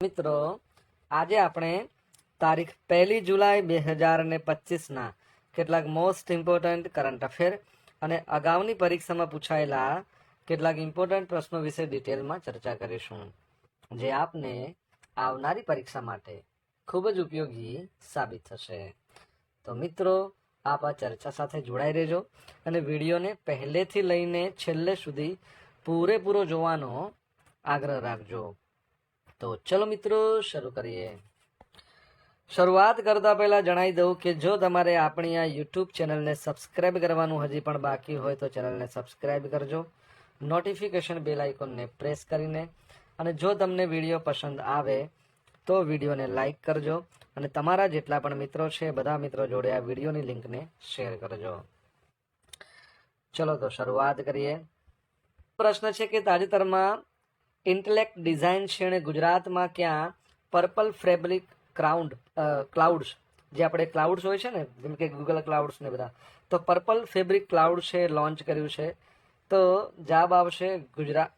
મિત્રો, આજે આપણે તારીખ પહેલી જુલાઈ બે હજાર ને પચીસના કેટલાક મોસ્ટ ઇમ્પોર્ટન્ટ કરંટ અફેર અને અગાઉની પરીક્ષામાં પૂછાયેલા કેટલાક ઇમ્પોર્ટન્ટ પ્રશ્નો વિશે ડિટેલમાં ચર્ચા કરીશું, જે આપને આવનારી પરીક્ષા માટે ખૂબ જ ઉપયોગી સાબિત થશે. તો મિત્રો, આપ આ ચર્ચા સાથે જોડાઈ રહેજો અને વિડીયોને પહેલેથી લઈને છેલ્લે સુધી પૂરેપૂરો જોવાનો આગ્રહ રાખજો. તો ચલો મિત્રો, શરૂ કરીએ. શરૂઆત કરતા પહેલા જણાવી દઉં કે જો તમારે આપણી આ યુટ્યુબ ચેનલને સબસ્ક્રાઇબ કરવાનું હજી પણ બાકી હોય તો ચેનલને સબસ્ક્રાઇબ કરજો. નોટિફિકેશન બેલ આઇકોનને પ્રેસ કરીને અને જો તમને વીડિયો પસંદ આવે તો વિડીયોને લાઇક કરજો અને તમારા જેટલા પણ મિત્રો છે, બધા મિત્રો જોડે આ વિડીયોની લિંકને શેર કરજો. ચલો તો શરૂઆત કરીએ. પ્રશ્ન છે કે તાજેતરમાં ઇન્ટેલેક્ટ ડિઝાઇન શ્રેણી ગુજરાતમાં ક્યાં પર્પલ ફેબ્રિક ક્રાઉન્ડ ક્લાઉડ્સ, જે આપણે ક્લાઉડ્સ હોય છે ને, જેમ કે ગૂગલ ક્લાઉડ્સ ને બધા, તો પર્પલ ફેબ્રિક ક્લાઉડ છે, લોન્ચ કર્યું છે. તો જવાબ આવશે Gujarat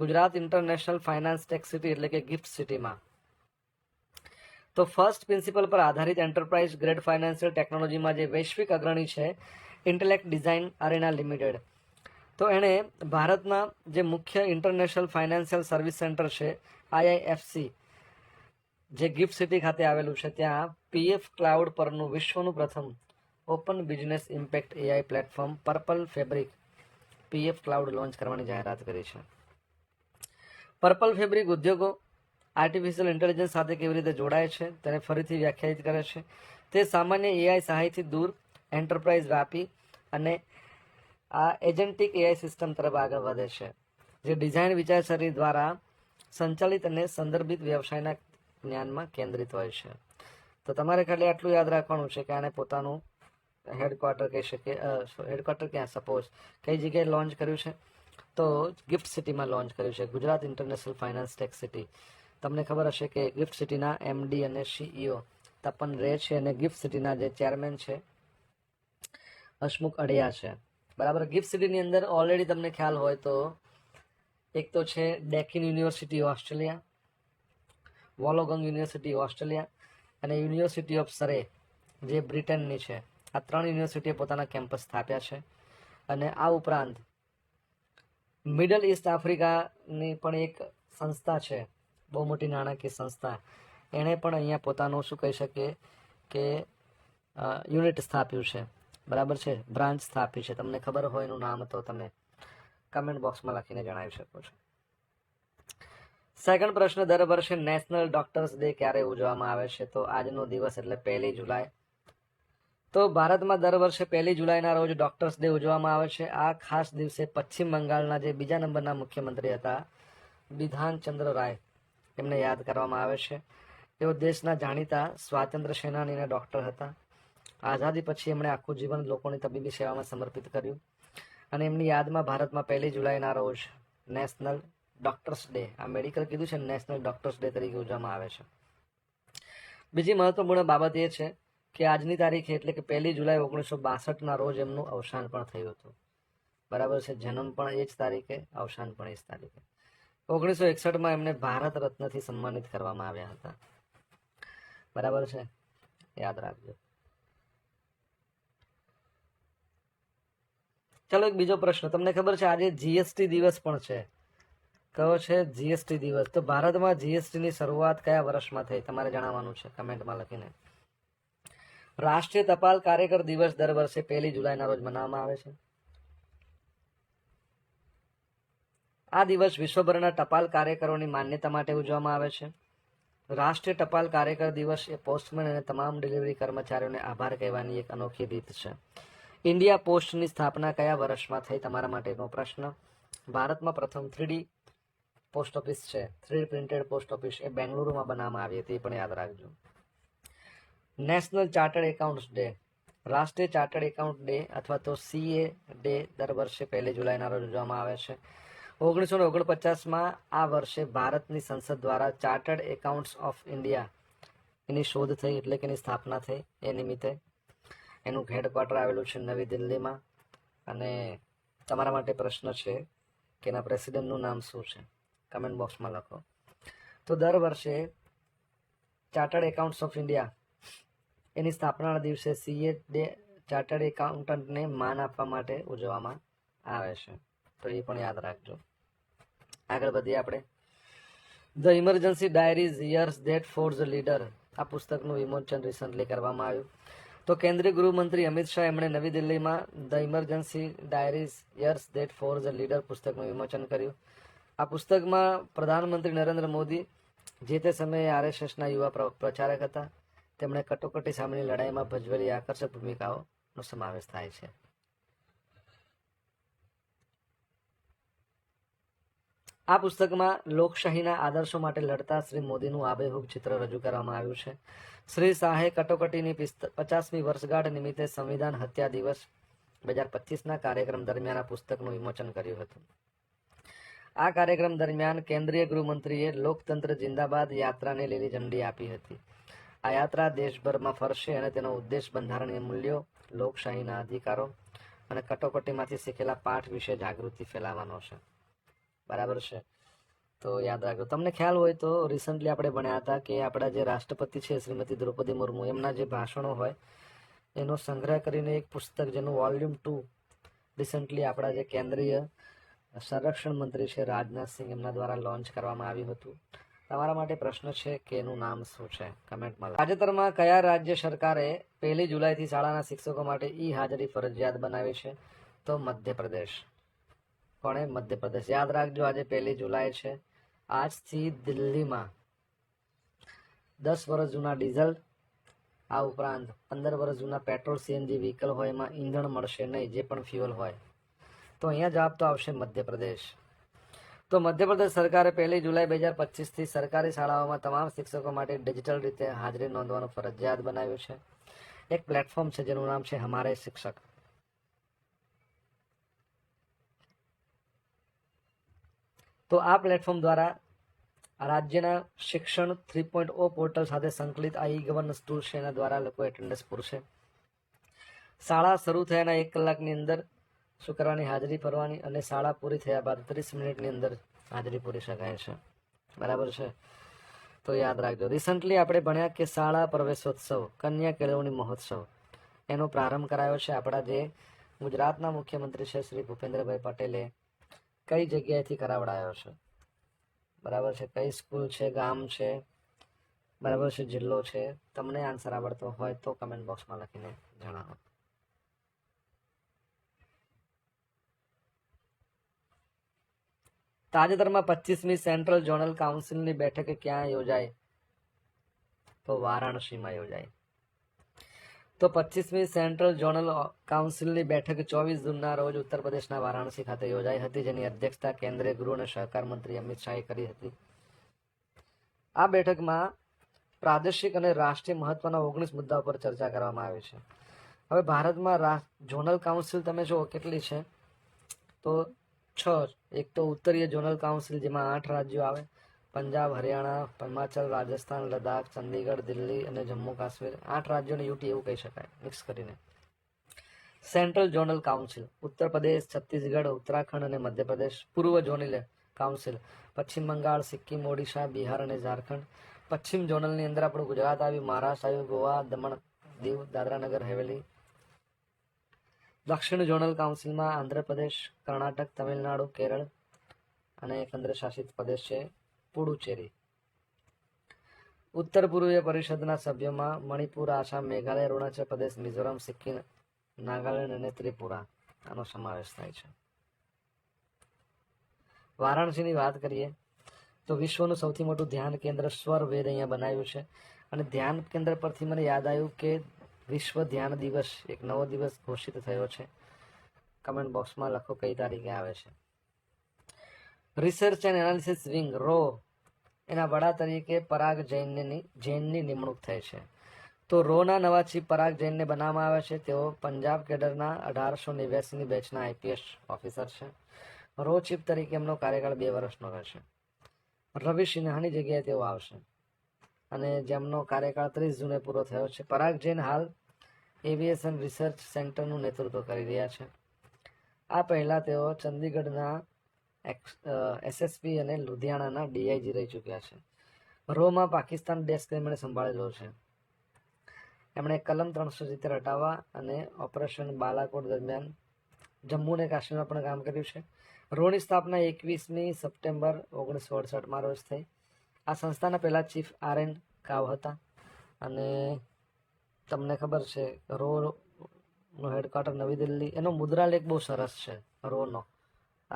Gujarat international finance tech city, એટલે કે ગિફ્ટ સિટીમાં. તો ફર્સ્ટ પ્રિન્સિપલ પર આધારિત એન્ટરપ્રાઇઝ ગ્રેડ ફાઇનાન્શિયલ ટેકનોલોજીમાં જે વૈશ્વિક અગ્રણી છે, ઇન્ટેલેક્ટ ડિઝાઇન અરેના લિમિટેડ. તો એણે ભારતના જે મુખ્ય ઇન્ટરનેશનલ ફાઇનાન્શિયલ સર્વિસ સેન્ટર છે આઈઆઈએફસી જે ગિફ્ટ સિટી ખાતે આવેલું છે, ત્યાં પીએફ ક્લાઉડ પરનું વિશ્વનું પ્રથમ open business impact AI platform purple fabric PF cloud launch કરવાની જાહેરાત કરી છે. પર્પલ ફેબ્રિક ઉદ્યોગો આર્ટિફિશિયલ ઇન્ટેલિજન્સ સાથે કેવી રીતે જોડાય છે, તેને ફરીથી વ્યાખ્યાયિત કરે છે. તે સામાન્ય એઆઈ સહાયથી દૂર એન્ટરપ્રાઇઝ વ્યાપી અને આ એજન્ટિક એઆઈ સિસ્ટમ તરફ આગળ વધે છે, જે ડિઝાઇન વિચારસરણી દ્વારા સંચાલિત અને સંદર્ભિત વ્યવસાયના જ્ઞાનમાં કેન્દ્રિત હોય છે. તો તમારે ખાલી આટલું યાદ રાખવાનું છે કે આને પોતાનું હેડક્વાર્ટર કહી શકીએ હેડક્વાર્ટર ક્યાં? સપોઝ કઈ જગ્યાએ લોન્ચ કર્યું છે? તો ગિફ્ટ સિટીમાં લોન્ચ કર્યું છે, Gujarat international finance tech city તમને ખબર હશે કે ગિફ્ટ સિટીના એમડી અને સીઈઓ તપન રે છે અને ગિફ્ટ સિટીના જે ચેરમેન છે હસમુખ અડિયા છે. બરાબર ગિફ્ટ સિટીની અંદર ઓલરેડી તમને ખ્યાલ હોય તો એક તો છે Deakin university Australia Wollongong university Australia અને યુનિવર્સિટી ઓફ સરે જે બ્રિટનની છે. આ ત્રણ યુનિવર્સિટીએ પોતાના કેમ્પસ સ્થાપ્યા છે અને આ ઉપરાંત મિડલ ઇસ્ટ આફ્રિકાની પણ એક સંસ્થા છે, બહુ મોટી નાણાકીય સંસ્થા. એણે પણ અહીંયા પોતાનું શું કહી શકીએ કે યુનિટ સ્થાપ્યું છે. બરાબર છે? બ્રાન્ચ સ્થાપી છે. તમને ખબર હોય એનું નામ તો તમે કમેન્ટ બોક્સમાં લખીને જણાવી શકો છો. સેકન્ડ પ્રશ્ન, દર વર્ષે નેશનલ ડોક્ટર્સ ડે ક્યારે ઉજવવામાં આવે છે? તો આજનો દિવસ એટલે પહેલી જુલાઈ. તો ભારતમાં દર વર્ષે પહેલી જુલાઈના રોજ ડોક્ટર્સ ડે ઉજવવામાં આવે છે. આ ખાસ દિવસે પશ્ચિમ બંગાળના જે બીજા નંબરના મુખ્યમંત્રી હતા, બિધાનચંદ્ર રાય, એમને યાદ કરવામાં આવે છે. તેઓ દેશના જાણીતા સ્વાતંત્ર્ય સેનાનીના ડોક્ટર હતા. આઝાદી પછી એમણે આખું જીવન લોકોની તબીબી સેવામાં સમર્પિત કર્યું. અને એમની યાદમાં ભારતમાં પહેલી જુલાઈના રોજ નેશનલ ડોક્ટર્સ ડે, આ મેડિકલ કીધું છે નેશનલ ડોક્ટર્સ ડે તરીકે ઉજવવામાં આવે છે. બીજી મહત્વપૂર્ણ બાબત એ છે કે આજની તારીખે એટલે કે પહેલી જુલાઈ ઓગણીસો બાસઠના રોજ એમનું અવસાન પણ થયું હતું. બરાબર છે, જન્મ પણ એ જ તારીખે, અવસાન પણ એ જ તારીખે. ઓગણીસો એકસઠમાં એમને ભારત રત્નથી સન્માનિત કરવામાં આવ્યા હતા. બરાબર છે? યાદ રાખજો. ચલો એક બીજો પ્રશ્ન. તમને ખબર છે આજે જીએસટી દિવસ પણ છે. કયો છે? જીએસટી દિવસ. તો ભારતમાં જીએસટીની શરૂઆત કયા વર્ષમાં થઈ? તમારે જણાવવાનું છે કમેન્ટમાં લખીને. રાષ્ટ્રીય ટપાલ કાર્યકર દિવસ દર વર્ષે પહેલી જુલાઈના રોજ મનાવવામાં આવે છે. આ દિવસ વિશ્વભરના ટપાલ કાર્યકરોની માન્યતા માટે ઉજવવામાં આવે છે. રાષ્ટ્રીય ટપાલ કાર્યકર દિવસ એ પોસ્ટમેન અને તમામ ડિલિવરી કર્મચારીઓને આભાર કહેવાની એક અનોખી રીત છે. ઇન્ડિયા પોસ્ટની સ્થાપના કયા વર્ષમાં થઈ, તમારા માટેનો પ્રશ્ન. ભારતમાં પ્રથમ થ્રીડી પોસ્ટ ઓફિસ છે. થ્રી પ્રિન્ટેડ પોસ્ટ ઓફિસ એ બેંગલુરુમાં બનાવવામાં આવી હતી પણ યાદ રાખજો. National chartered accounts day. રાષ્ટ્રીય ચાર્ટર્ડ એકાઉન્ટ ડે અથવા તો સીએ ડે દર વર્ષે પહેલી જુલાઈના રોજ ઉજવવામાં આવે છે. ઓગણીસો ને ઓગણપચાસમાં આ વર્ષે ભારતની સંસદ દ્વારા ચાર્ટર્ડ એકાઉન્ટ્સ ઓફ ઇન્ડિયા એની શોધ થઈ, એટલે કે એની સ્થાપના થઈ, એ નિમિત્તે. એનું હેડક્વાર્ટર આવેલું છે નવી દિલ્હીમાં. અને તમારા માટે પ્રશ્ન છે કે એના પ્રેસિડેન્ટનું નામ શું છે? કમેન્ટ બોક્સમાં લખો. તો દર વર્ષે ચાર્ટર્ડ એકાઉન્ટ્સ ઓફ ઇન્ડિયા એની સ્થાપનાના દિવસે સીએ ડે ચાર્ટર્ડ એકાઉન્ટન્ટને માન આપવા માટે ઉજવવામાં આવે છે. તો એ પણ યાદ રાખજો. આગળ વધીએ આપણે. The emergency diaries years that forged leader આ પુસ્તકનું વિમોચન રિસન્ટલી કરવામાં આવ્યું. તો કેન્દ્રીય ગૃહમંત્રી અમિત શાહ એમણે નવી દિલ્હીમાં the emergency diaries years that forged the leader પુસ્તકનું વિમોચન કર્યું. આ પુસ્તકમાં પ્રધાનમંત્રી નરેન્દ્ર મોદી જે તે સમયે આરએસએસના યુવા પ્ર- પ્રચારક હતા, તેમણે કટોકટી સામેની લડાઈમાં ભજવેલી આકર્ષક ભૂમિકાઓનો સમાવેશ થાય છે. આ પુસ્તકમાં લોકશાહીના આદર્શો માટે લડતા શ્રી મોદીનું આબેહૂબ ચિત્ર રજૂ કરવામાં આવ્યું છે. શ્રી શાહે કટોકટીની પચાસમી વર્ષગાંઠ નિમિત્તે સંવિધાન હત્યા દિવસ બે હજાર પચીસના કાર્યક્રમ દરમિયાન આ પુસ્તકનું વિમોચન કર્યું હતું. આ કાર્યક્રમ દરમિયાન કેન્દ્રીય ગૃહમંત્રીએ લોકતંત્ર જિંદાબાદ યાત્રાને લીલી ઝંડી આપી હતી. આ યાત્રા દેશભરમાં ફરશે અને તેનો ઉદ્દેશ બંધારણીય મૂલ્યો, લોકશાહીના અધિકારો અને કટોકટીમાંથી શીખેલા પાઠ વિશે જાગૃતિ ફેલાવવાનો છે. બરાબર છે. તો યાદ રાખજો. તમને ખ્યાલ હોય તો રિસન્ટલી આપણે ભણ્યા હતા કે આપણા જે રાષ્ટ્રપતિ છે શ્રીમતી દ્રૌપદી મુર્મુ, એમના જે ભાષણો હોય, એનો સંગ્રહ કરીને એક પુસ્તક જેનું વોલ્યુમ ટુ રિસન્ટલી આપણા જે કેન્દ્રીય સંરક્ષણ મંત્રી છે રાજનાથસિંહ એમના દ્વારા લોન્ચ કરવામાં આવ્યું હતું. તમારા માટે પ્રશ્ન છે કે એનું નામ શું છે? કમેન્ટમાં તાજેતરમાં કયા રાજ્ય સરકારે પહેલી જુલાઈથી શાળાના શિક્ષકો માટે ઈ હાજરી ફરજિયાત બનાવી છે? તો મધ્યપ્રદેશ. કોણે મધ્યપ્રદેશ. યાદ રાખજો, આજે પહેલી જુલાઈ છે. આજથી દિલ્હીમાં દસ વર્ષ જૂના ડીઝલ, આ ઉપરાંત પંદર વર્ષ જૂના પેટ્રોલ સીએનજી વ્હીકલ હોય, એમાં ઈંધણ મળશે નહીં, જે પણ ફ્યુઅલ હોય. તો અહીંયા જવાબ તો આવશે મધ્યપ્રદેશ. તો મધ્યપ્રદેશ સરકારે પહેલી જુલાઈ બે હજાર પચીસથી સરકારી શાળાઓમાં તમામ શિક્ષકો માટે ડિજિટલ રીતે હાજરી નોંધવાનું ફરજિયાત બનાવ્યું છે. એક પ્લેટફોર્મ છે, જેનું નામ છે, હમારે શિક્ષક તો આ પ્લેટફોર્મ દ્વારા રાજ્યના શિક્ષણ થ્રી પોઈન્ટ ઓ પોર્ટલ સાથે સંકલિત આ ઈ ગવર્નન્સ ટૂલ છે એના દ્વારા લોકો એટેન્ડન્સ પૂરશે. શાળા શરૂ થયાના એક કલાકની અંદર શું કરવાની હાજરી ભરવાની અને શાળા પૂરી થયા બાદ ત્રીસ મિનિટની અંદર હાજરી પૂરી શકાય છે. બરાબર છે? તો યાદ રાખજો. રિસન્ટલી આપણે ભણ્યા કે શાળા પ્રવેશોત્સવ, કન્યા કેળવણી મહોત્સવ એનો પ્રારંભ કરાયો છે આપણા જે ગુજરાતના મુખ્યમંત્રી છે શ્રી ભૂપેન્દ્રભાઈ પટેલે. કઈ જગ્યાએથી કરાવડાયો છે? બરાબર છે? કઈ સ્કૂલ છે, ગામ છે? બરાબર છે? જિલ્લો છે? તમને આન્સર આવડતો હોય તો કમેન્ટ બોક્સમાં લખીને જણાવો. તાજેતરમાં પચીસમી સેન્ટ્રલ ઝોનલ કાઉન્સિલની બેઠક ક્યાં યોજાય? તો વારાણસીમાં યોજાઈ તો પચીસમી સેન્ટ્રલ ઝોનલ કાઉન્સિલની બેઠક ચોવીસ જૂનના રોજ ઉત્તર પ્રદેશના વારાણસી ખાતે યોજાઈ હતી, જેની અધ્યક્ષતા કેન્દ્રીય ગૃહ અને સહકાર મંત્રી અમિત શાહે કરી હતી. આ બેઠકમાં પ્રાદેશિક અને રાષ્ટ્રીય મહત્વના ઓગણીસ મુદ્દા પર ચર્ચા કરવામાં આવી છે. હવે ભારતમાં ઝોનલ કાઉન્સિલ તમે જુઓ કેટલી છે. તો છ, એક તો ઉત્તરીય ઝોનલ કાઉન્સિલ, જેમાં આઠ રાજ્યો આવે. પંજાબ, હરિયાણા, હિમાચલ, રાજસ્થાન, લદ્દાખ, ચંદીગઢ, દિલ્હી અને જમ્મુ કાશ્મીર આઠ રાજ્યોની યુટી એવું કહી શકાય મિક્સ કરીને. Central zonal council Uttar Pradesh, Chhattisgarh, Uttarakhand અને મધ્યપ્રદેશ, પૂર્વ ઝોનલ કાઉન્સિલ પશ્ચિમ બંગાળ, સિક્કિમ, ઓડિશા, બિહાર અને ઝારખંડ. પશ્ચિમ ઝોનલની અંદર આપણું ગુજરાત આવ્યું, મહારાષ્ટ્ર આવ્યું, ગોવા, દમણ, દીવ, દાદરાનગર, હવેલી. દક્ષિણ ઝોનલ કાઉન્સિલમાં આંધ્રપ્રદેશ, કર્ણાટક, તમિલનાડુ, કેરળ અને કેન્દ્ર શાસિત પ્રદેશ છે. પુડુચેરી. ઉત્તર પૂર્વીય પરિષદના સભ્યોમાં મણિપુર, આસામ, મેઘાલય, અરુણાચલ પ્રદેશ, મિઝોરમ, સિક્કિમ, નાગાલેન્ડ અને ત્રિપુરા આનો સમાવેશ થાય છે. વારાણસીની વાત કરીએ તો વિશ્વનું સૌથી મોટું ધ્યાન કેન્દ્ર સ્વર વેદ અહીંયા બનાવ્યું છે અને ધ્યાન કેન્દ્ર પરથી મને યાદ આવ્યું કે વિશ્વ ધ્યાન દિવસ એક નવો દિવસ ઘોષિત થયો છે. કમેન્ટ બોક્સમાં લખો કઈ તારીખે આવે છે. રિસર્ચ એન્ડ એનાલિસિસ વિંગ રો એના વડા તરીકે પરાગ જૈનની જૈનની નિમણૂક થઈ છે. તો રોના નવા ચીફ પરાગ જૈનને બનાવવામાં આવે છે. તેઓ પંજાબ કેડરના અઢારસો નેવ્યાસીની બેચના આઈપીએસ ઓફિસર છે. રો ચીફ તરીકે એમનો કાર્યકાળ બે વર્ષનો રહેશે રવિ સિન્હાની જગ્યાએ તેઓ આવશે. અને જેમનો કાર્યકાળ ત્રીસ જૂને પૂરો થયો છે. પરાગ જૈન હાલ એવિએશન રિસર્ચ સેન્ટરનું નેતૃત્વ કરી રહ્યા છે. આ પહેલાં તેઓ ચંદીગઢના એસએસપી અને લુધિયાણાના ડીઆઈજી રહી ચૂક્યા છે. રોમાં પાકિસ્તાન ડેસ્ક એમણે સંભાળેલો છે. એમણે કલમ ત્રણસો સિત્તેર હટાવવા અને ઓપરેશન બાલાકોટ દરમિયાન જમ્મુ અને કાશ્મીરમાં પણ કામ કર્યું છે. રોની સ્થાપના એકવીસમી સપ્ટેમ્બર ઓગણીસો અડસઠમાં રોજ થઈ. આ સંસ્થાના પહેલાં ચીફ આર એન કાવ હતા. અને તમને ખબર છે, રો નો હેડક્વાર્ટર નવી દિલ્હી, એનો મુદ્રાલેખ બહુ સરસ છે, રોનો.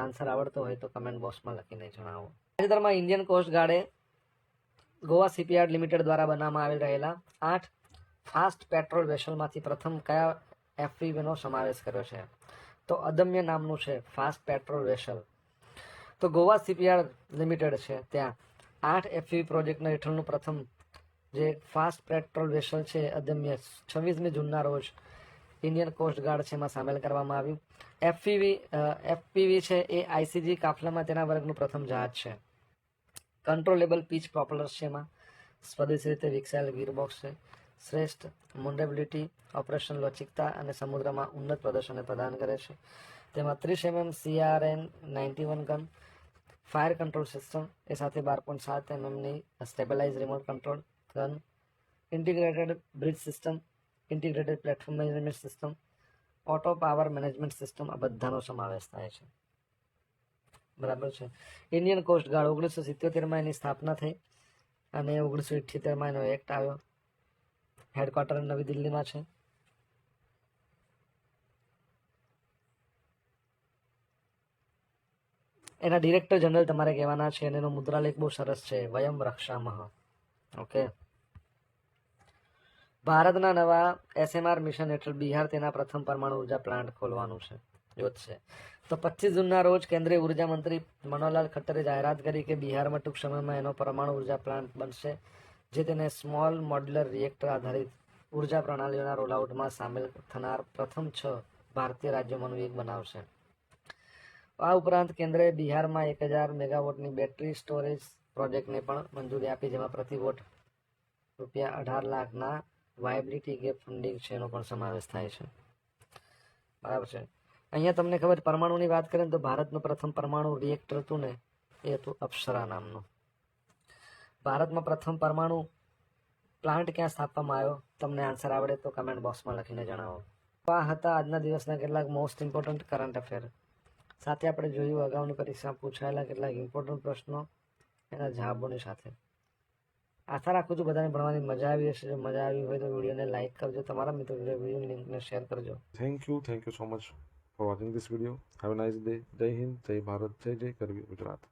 આન્સર આવડતો હોય તો કમેન્ટ બોક્સમાં લખીને જણાવો. તાજેતરમાં ઇન્ડિયન કોસ્ટ ગાર્ડે ગોવા શિપયાર્ડ લિમિટેડ દ્વારા બનાવવામાં આવેલ રહેલા આઠ ફાસ્ટ પેટ્રોલ વેસલમાંથી પ્રથમ કયા એફપીવીનો સમાવેશ કર્યો છે? તો અદમ્ય નામનું છે ફાસ્ટ પેટ્રોલ વેસલ. તો ગોવા શિપયાર્ડ લિમિટેડ છે ત્યાં આઠ એફપીવી પ્રોજેક્ટના હેઠળનું પ્રથમ જે ફાસ્ટ પેટ્રોલ વેસલ છે અદમ્ય છવ્વીસમી જૂનના રોજ ઇન્ડિયન કોસ્ટ ગાર્ડ છે એમાં સામેલ કરવામાં આવ્યું. એફપીવી એફપીવી છે એ આઈસીજી કાફલામાં તેના વર્ગનું પ્રથમ જહાજ છે. કંટ્રોલેબલ પીચ પ્રોપલર્સ છે એમાં. સ્વદેશી રીતે વિકસાયેલ ગીરબોક્સ છે. શ્રેષ્ઠ મુન્ડેબિલિટી ઓપરેશન લચિકતા અને સમુદ્રમાં ઉન્નત પ્રદર્શનને પ્રદાન કરે છે. તેમાં ત્રીસ MM CRN ninety one gun fire control system એ સાથે બાર પોઈન્ટ સાત એમએમની stabilise remote control gun integrated bridge system integrated platform management system, auto power management system, આ બધાનો સમાવેશ થાય છે. બરાબર છે. ઇન્ડિયન કોસ્ટ ગાર્ડ ઓગણીસો સિત્યોતેરમાં એની સ્થાપના થઈ અને ઓગણીસો ઇઠ્યોતેરમાં એનો એક્ટ આવ્યો. હેડક્વાર્ટર નવી દિલ્હીમાં છે. એના ડિરેક્ટર જનરલ તમારે કહેવાના છે અને એનો મુદ્રાલેખ બહુ સરસ છે. વયમ રક્ષામહ. ઓકે ભારતના નવા એસએમઆર મિશન હેઠળ બિહાર તેના પ્રથમ પરમાણુ ઊર્જા પ્લાન્ટ ખોલવાનું છે. યોજશે તો પચીસ જૂનના રોજ કેન્દ્રીય ઊર્જા મંત્રી મનોહરલાલ ખટ્ટરે જાહેરાત કરી કે બિહારમાં ટૂંક સમયમાં એનો પરમાણુ ઊર્જા પ્લાન્ટ બનશે, જે તેને સ્મોલ મોડ્યુલર રિએક્ટર આધારિત ઊર્જા પ્રણાલીઓના રોલઆઉટમાં સામેલ થનાર પ્રથમ છ ભારતીય રાજ્યોમાંનું એક બનાવશે. આ ઉપરાંત કેન્દ્રએ બિહારમાં એક હજાર મેગાવોટની બેટરી સ્ટોરેજ પ્રોજેક્ટને પણ મંજૂરી આપી, જેમાં પ્રતિ વોટ રૂપિયા અઢાર લાખના વાયબિલિટી ગેપ ફંડિંગ છે એનો પણ સમાવેશ થાય છે. બરાબર છે? અહીંયા તમને ખબર પરમાણુની વાત કરીએ તો ભારતનું પ્રથમ પરમાણુ રિએક્ટર હતું ને, એ હતું અપ્સરા નામનું. ભારતમાં પ્રથમ પરમાણુ પ્લાન્ટ ક્યાં સ્થાપવામાં આવ્યો? તમને આન્સર આવડે તો કમેન્ટ બોક્સમાં લખીને જણાવો. આ હતા આજના દિવસના કેટલાક મોસ્ટ ઇમ્પોર્ટન્ટ કરંટ અફેર સાથે આપણે જોયું, અગાઉની પરીક્ષામાં પૂછાયેલા કેટલાક ઇમ્પોર્ટન્ટ પ્રશ્નો એના જવાબોની સાથે. આશા રાખું છું બધાને ભણવાની મજા આવી હશે જો મજા આવી હોય તો વિડીયોને લાઇક કરજો તમારા મિત્રો વિડીયોની લિંકને શેર કરજો Thank you. Thank you so much for watching this video. Have a nice day. Jai Hind, Jai Bharat, Jai Jai Karvi Gujarat.